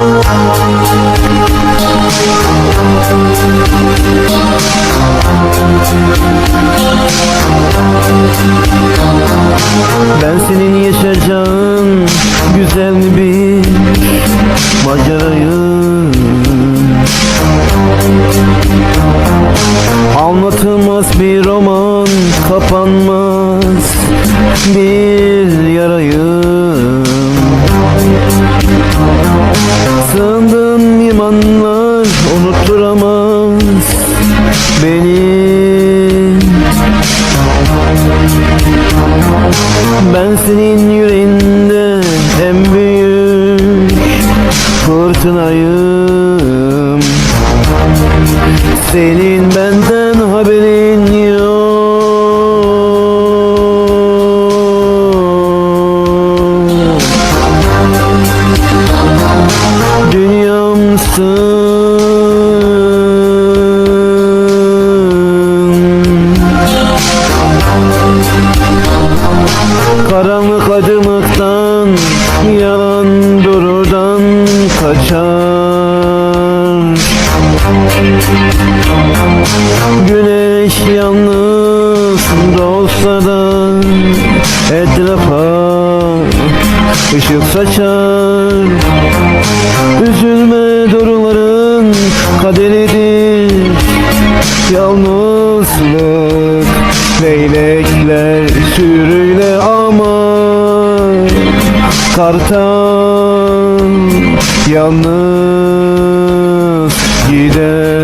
Ben senin yaşayacağın güzel bir macerayı Anlatılmaz bir roman kapanmaz bir yarayım unutturamaz beni. Ben senin yüreğinde en büyük fırtınayım. Senin benden haberin yok. Dünyamsın Karanlık acımaktan Yalan doğrudan kaçar. Güneş yalnız doğsa da Etrafa ışık saçar. Üzülme doğruların kaderidir. Yalnızlık leylekler sürüyle ama Kartal yalnız gider